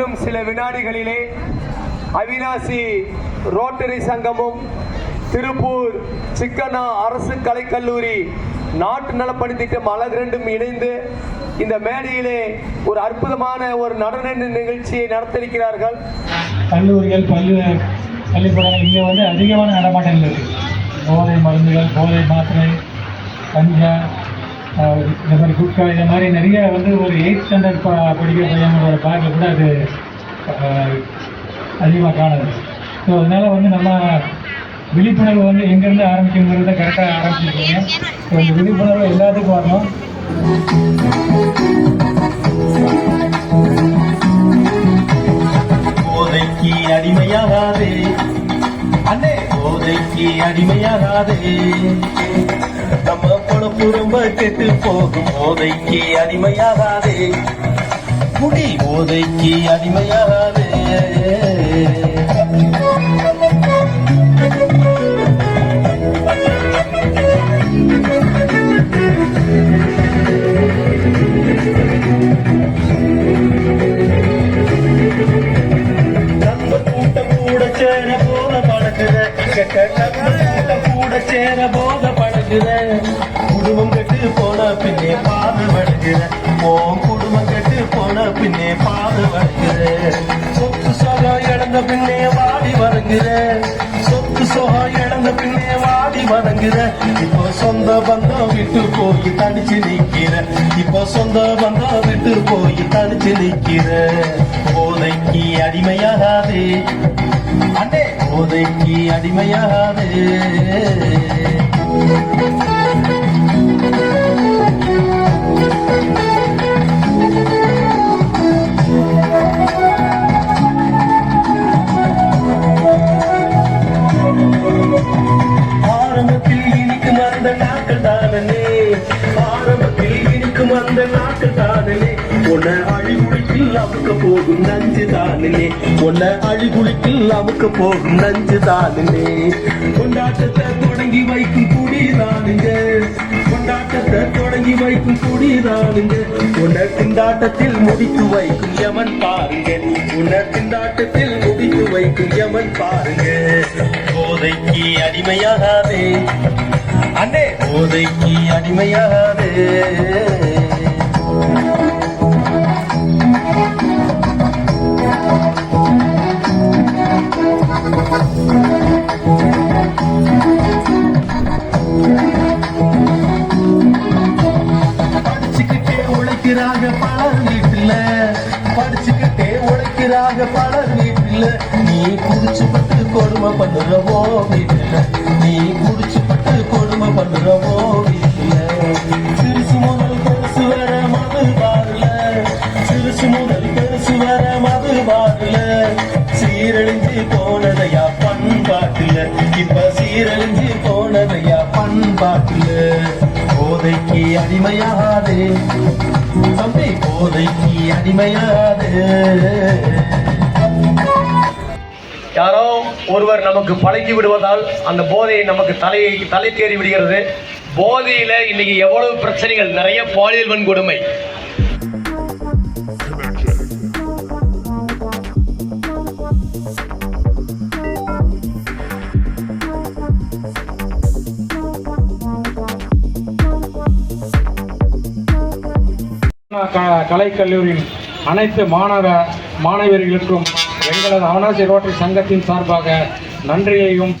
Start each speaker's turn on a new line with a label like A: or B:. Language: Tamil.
A: இன்னும் சில வினாடிகளிலே அவினாசி ரோட்டரி சங்கமும் திருப்பூர் சிக்கனா அரசு கலைக்கல்லூரி நாட்டு நலப்பணி திட்டம் அழகு ரெண்டும் இணைந்து இந்த மேடையிலே ஒரு அற்புதமான ஒரு நடன நிகழ்ச்சியை நடத்திருக்கிறார்கள்
B: கல்லூரிகள் பள்ளி பள்ளிக்கூடங்கள் இங்கே வந்து அதிகமான நடமாட்டங்கள் இருக்குது போதை மருந்துகள் போதை மாத்திரை கஞ்சா இந்த மாதிரி குட்கா இந்த மாதிரி நிறைய வந்து ஒரு எயிட் ஸ்டாண்டர்ட் ப படிக்கிற பையனோட பேக்கில் கூட அது அதிகமாக காணுது. ஸோ அதனால் வந்து நம்ம விழிப்புணர்வு வந்து எங்கேருந்து ஆரம்பிக்கணுங்கிறத கரெக்டாக ஆரம்பிச்சிருக்கீங்க. ஸோ இந்த விழிப்புணர்வு எல்லாத்துக்கும் வரணும்.
C: போதைக்கு அடிமையாகாதே. அண்ணே! போதைக்கு அடிமையாகாதே. நம்ம பொழப்பு குடும்ப கெட்டு போகும். போதைக்கு அடிமையாகாதே. குடி போதைக்கு அடிமையாகாதே. கூட சேர போத பழகுத குடும்பம் கெட்டு போன பின்னே பாது வழங்குத ஓ குடும்பம் கெட்டு போன பின்னே பாது வழங்குத சொத்து சோகம் இழந்த பின்னே வாடி வணங்குத சொத்து சோகம் இழந்த பின்னே வாடி வணங்குத இப்போ சொந்த பந்தம் விட்டு போய் தனிச்சு நிக்கிற. இப்போ சொந்த பந்தம் விட்டு போய் தனிச்சு நிக்கிற. போதைக்கு அடிமையாகாதே. அண்ணே போதைக்கு அடிமையாகாதே. உன்னை அழிகுளிக்கில் அமுக்க போகும் நஞ்சு தானே. உன்னை அழிகுளிக்கில் அமுக்க போகும் நஞ்சு தானே. கொண்டாட்டத்தை தொடங்கி வைக்கும் தொடங்கி வைக்கும் குடிதானுங்க உன்னை திண்டாட்டத்தில் முடித்து வைக்கும் யமன் பாருங்க. உன்னை திண்டாட்டத்தில் முடித்து வைக்கும் யமன் பாருங்க. போதைக்கு அடிமையாகாதே. அண்ணே போதைக்கு அடிமையாகாதே. உழைக்கிறாங்க பலர் வீட்டுல நீ குடிச்சு பட்டு கொடுமை பண்ணுறவோ வீட்டுல நீ குடிச்சு பட்டு கொடுமை பண்ணுறவோ வீட்டுல சிறுசு முதல் பெருசு வர மது பாருல சிறுசு முதல் பெருசு வர மது பாருல சீரழிஞ்சு போனதையா பண்பாட்டுல. இப்ப சீரழிஞ்சு அடிமையாதே. தம்பி போதைக்கு அடிமையாதே.
A: யாரோ ஒருவர் நமக்கு பழகி விடுவதால் அந்த போதையை நமக்கு தலையை தலை தேறி விடுகிறது. போதையில இன்னைக்கு எவ்வளவு பிரச்சனைகள் நிறைய பாலியல் வன்கொடுமை.
B: க- கலைக்கல்லூரியின் அனைத்து மாணவ மாணவியர்களுக்கும் எங்களது அவனாசி ரோட்டரி சங்கத்தின் சார்பாக நன்றியையும்